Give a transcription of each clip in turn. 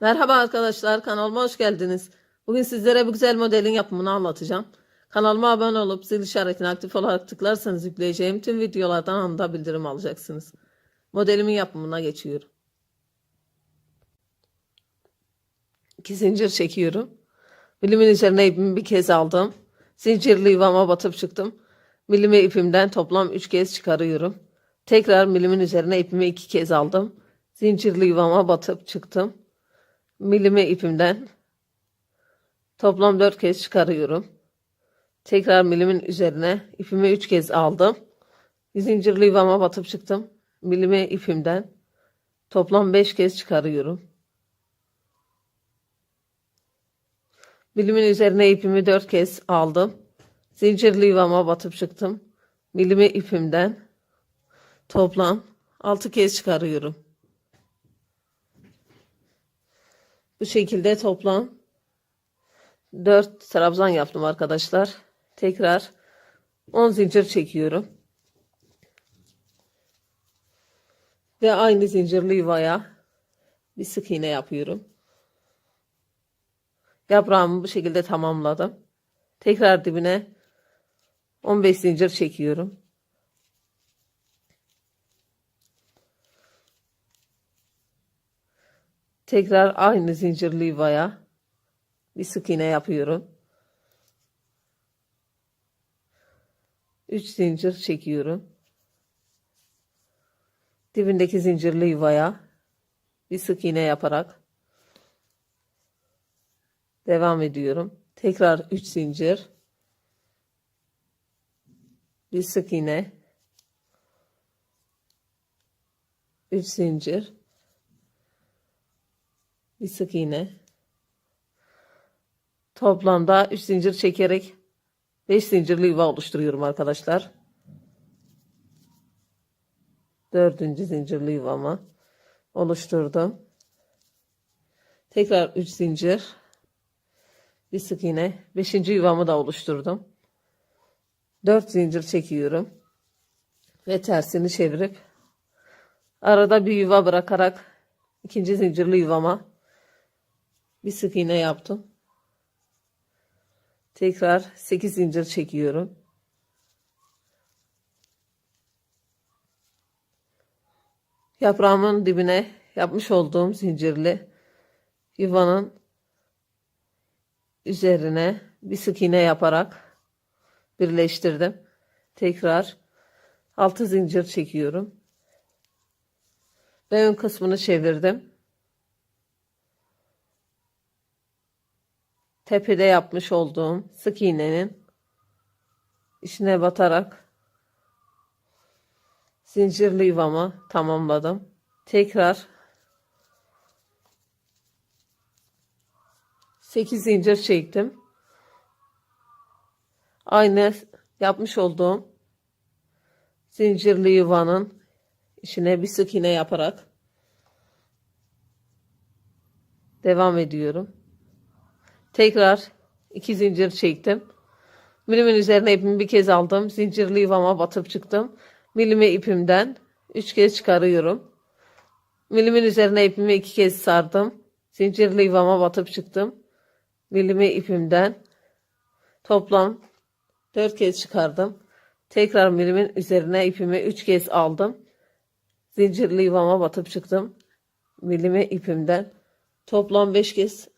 Merhaba arkadaşlar kanalıma hoş geldiniz. Bugün sizlere bu güzel modelin yapımını anlatacağım. Kanalıma abone olup zil işaretini aktif olarak tıklarsanız yükleyeceğim tüm videolardan anında bildirim alacaksınız. Modelimin yapımına geçiyorum. İki zincir çekiyorum. Milimin üzerine ipimi bir kez aldım. Zincirli yuvama batıp çıktım. Milimi ipimden toplam 3 kez çıkarıyorum. Tekrar milimin üzerine ipimi iki kez aldım. Zincirli yuvama batıp çıktım. Milimi ipimden toplam 4 kez çıkarıyorum. Tekrar milimin üzerine ipimi 3 kez aldım. Zincirli yuvama batıp çıktım. Milimi ipimden toplam 5 kez çıkarıyorum. Milimin üzerine ipimi 4 kez aldım. Zincirli yuvama batıp çıktım. Milimi ipimden toplam 6 kez çıkarıyorum. Bu şekilde toplam 4 trabzan yaptım arkadaşlar. Tekrar 10 zincir çekiyorum. Ve aynı zincirli yuvaya bir sık iğne yapıyorum. Yaprağımı bu şekilde tamamladım. Tekrar dibine 15 zincir çekiyorum. Tekrar aynı zincirli yuvaya bir sık iğne yapıyorum. 3 zincir çekiyorum. Dibindeki zincirli yuvaya bir sık iğne yaparak devam ediyorum. Tekrar 3 zincir. Bir sık iğne. 3 zincir. Bir sık iğne. Toplamda 3 zincir çekerek 5 zincirli yuva oluşturuyorum arkadaşlar. Dördüncü zincirli yuvamı oluşturdum. Tekrar 3 zincir. Bir sık iğne. 5. yuvamı da oluşturdum. 4 zincir çekiyorum. Ve tersini çevirip arada bir yuva bırakarak ikinci zincirli yuvama bir sık iğne yaptım. Tekrar 8 zincir çekiyorum. Yaprağımın dibine yapmış olduğum zincirli yuvanın üzerine bir sık iğne yaparak birleştirdim. Tekrar 6 zincir çekiyorum. Ve ön kısmını çevirdim. Tepede yapmış olduğum sık iğnenin içine batarak zincirli yuvamı tamamladım. Tekrar 8 zincir çektim. Aynı yapmış olduğum zincirli yuvanın içine bir sık iğne yaparak devam ediyorum. Tekrar iki zincir çektim. Milimin üzerine ipimi bir kez aldım. Zincirli yuvama batıp çıktım. Milimi ipimden üç kez çıkarıyorum. Milimin üzerine ipimi iki kez sardım. Zincirli yuvama batıp çıktım. Milimi ipimden toplam dört kez çıkardım. Tekrar milimin üzerine ipimi üç kez aldım. Zincirli yuvama batıp çıktım. Milimi ipimden toplam beş kez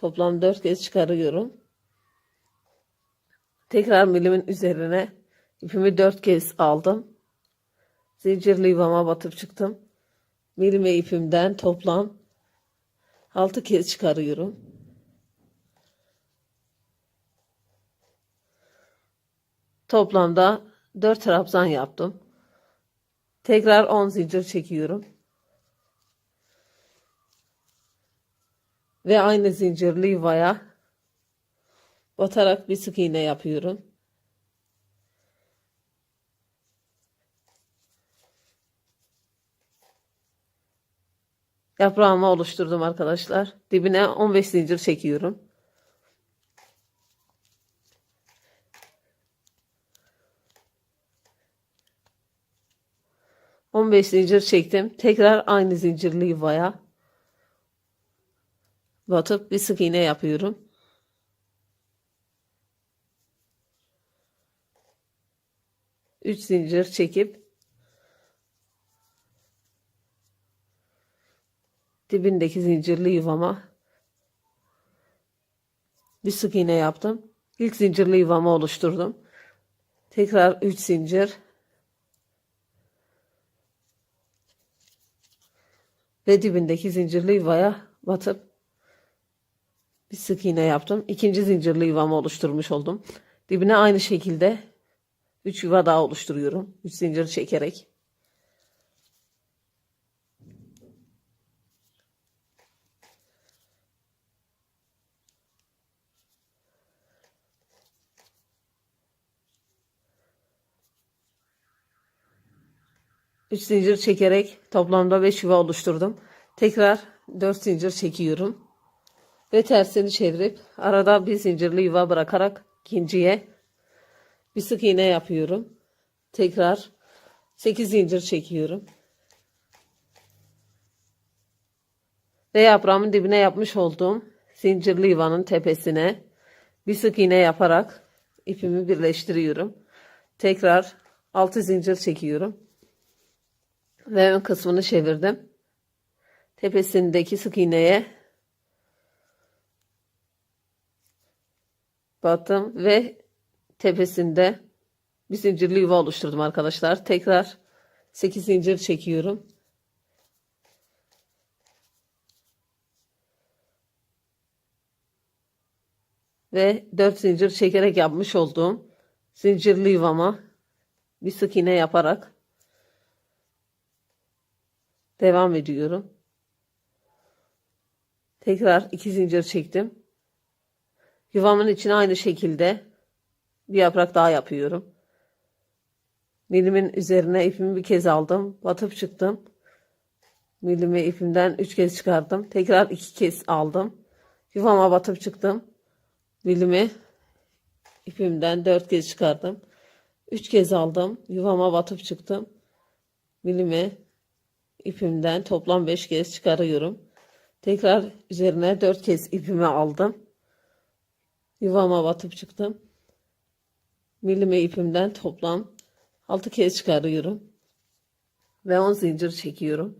Toplam 4 kez çıkarıyorum. Tekrar milimin üzerine ipimi 4 kez aldım. Zincirli yuvama batıp çıktım. Milim ve ipimden toplam 6 kez çıkarıyorum. Toplamda 4 trabzan yaptım. Tekrar 10 zincir çekiyorum. Ve aynı zincirli yuvaya batarak bir sık iğne yapıyorum. Yaprağımı oluşturdum arkadaşlar. Dibine 15 zincir çekiyorum. On beş zincir çektim. Tekrar aynı zincirli yuvaya batıp bir sık iğne yapıyorum. Üç zincir çekip dibindeki zincirli yuvama bir sık iğne yaptım. İlk zincirli yuvamı oluşturdum. Tekrar 3 zincir ve dibindeki zincirli yuvaya batıp bir sık iğne yaptım. İkinci zincirli yuvamı oluşturmuş oldum. Dibine aynı şekilde 3 yuva daha oluşturuyorum. 3 zincir çekerek. Üç zincir çekerek toplamda 5 yuva oluşturdum. Tekrar 4 zincir çekiyorum. Ve tersini çevirip arada bir zincirli yuva bırakarak ikinciye bir sık iğne yapıyorum. Tekrar 8 zincir çekiyorum. Ve yaprağımın dibine yapmış olduğum zincirli yuvanın tepesine bir sık iğne yaparak ipimi birleştiriyorum. Tekrar 6 zincir çekiyorum. Ve ön kısmını çevirdim. Tepesindeki sık iğneye battım ve tepesinde bir zincirli yuva oluşturdum arkadaşlar. Tekrar 8 zincir çekiyorum. Ve 4 zincir çekerek yapmış olduğum zincirli yuvama bir sık iğne yaparak devam ediyorum. Tekrar 2 zincir çektim. Yuvamın içine aynı şekilde bir yaprak daha yapıyorum. Milimin üzerine ipimi bir kez aldım. Batıp çıktım. Milimi ipimden üç kez çıkardım. Tekrar iki kez aldım. Yuvama batıp çıktım. Milimi ipimden dört kez çıkardım. Üç kez aldım. Yuvama batıp çıktım. Milimi ipimden toplam beş kez çıkarıyorum. Tekrar üzerine dört kez ipimi aldım. Yuvama batıp çıktım. Milime ipimden toplam 6 kez çıkarıyorum. Ve 10 zincir çekiyorum.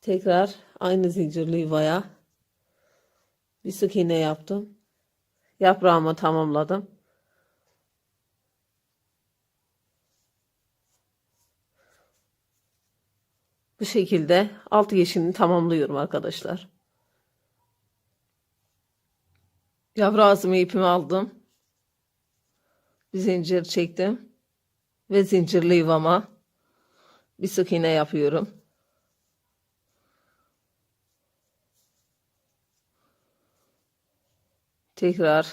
Tekrar aynı zincirli yuvaya bir sık iğne yaptım. Yaprağımı tamamladım. Bu şekilde alt yeşilini tamamlıyorum arkadaşlar. Yavru ağzımı ipimi aldım. Bir zincir çektim. Ve zincirli yuvama bir sık iğne yapıyorum. Tekrar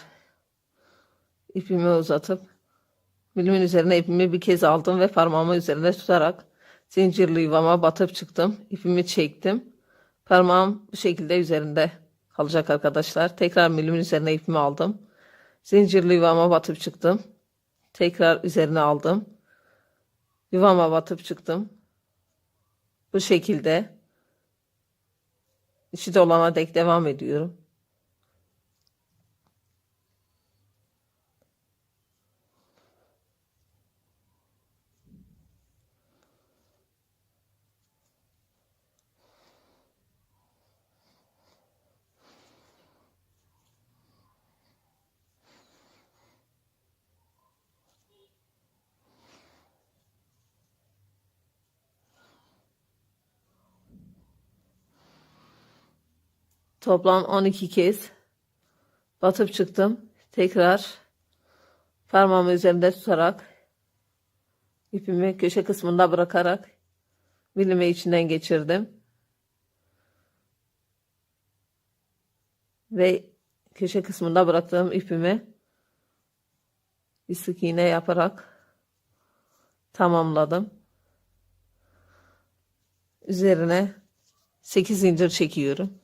ipimi uzatıp bilimin üzerine ipimi bir kez aldım ve parmağımı üzerine tutarak Zincirli yuvama batıp çıktım. İpimi çektim. Parmağım bu şekilde üzerinde kalacak arkadaşlar. Tekrar milimin üzerine ipimi aldım. Zincirli yuvama batıp çıktım. Tekrar üzerine aldım. Yuvama batıp çıktım. Bu şekilde içi dolana dek devam ediyorum. Toplam 12 kez batıp çıktım. Tekrar parmağımı üzerinde tutarak ipimi köşe kısmında bırakarak bilime içinden geçirdim. Ve köşe kısmında bıraktığım ipimi bir sık iğne yaparak tamamladım. Üzerine 8 zincir çekiyorum.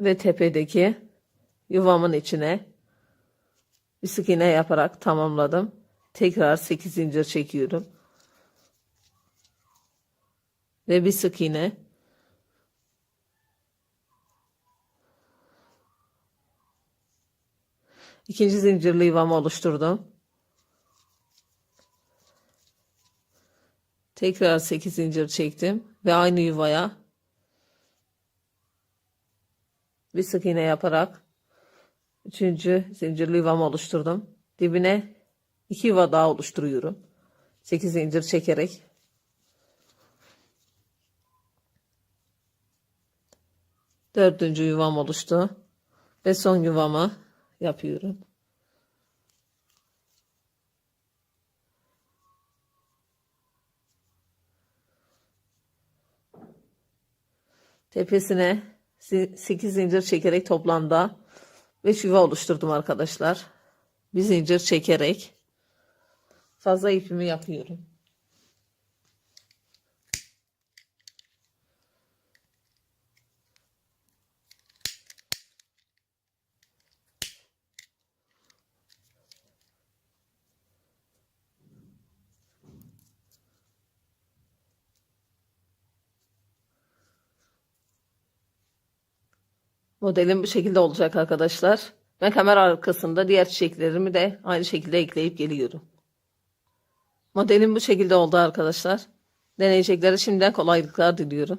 Ve tepedeki yuvamın içine Bir sık iğne yaparak tamamladım. Tekrar 8 zincir çekiyorum. Ve bir sık iğne. İkinci zincirli yuvamı oluşturdum. Tekrar 8 zincir çektim ve aynı yuvaya bir sık iğne yaparak üçüncü zincirli yuvamı oluşturdum. Dibine iki yuva daha oluşturuyorum. 8 zincir çekerek dördüncü yuvam oluştu ve son yuvamı yapıyorum. Tepesine 8 zincir çekerek toplamda 5 yuva oluşturdum arkadaşlar. Bir zincir çekerek fazla ipimi yapıyorum. Modelim bu şekilde olacak arkadaşlar. Ben kamera arkasında diğer çiçeklerimi de aynı şekilde ekleyip geliyorum. Modelim bu şekilde oldu arkadaşlar. Deneyeceklere şimdiden kolaylıklar diliyorum.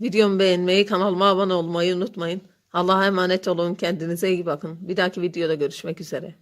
Videomu beğenmeyi, kanalıma abone olmayı unutmayın. Allah'a emanet olun. Kendinize iyi bakın. Bir dahaki videoda görüşmek üzere.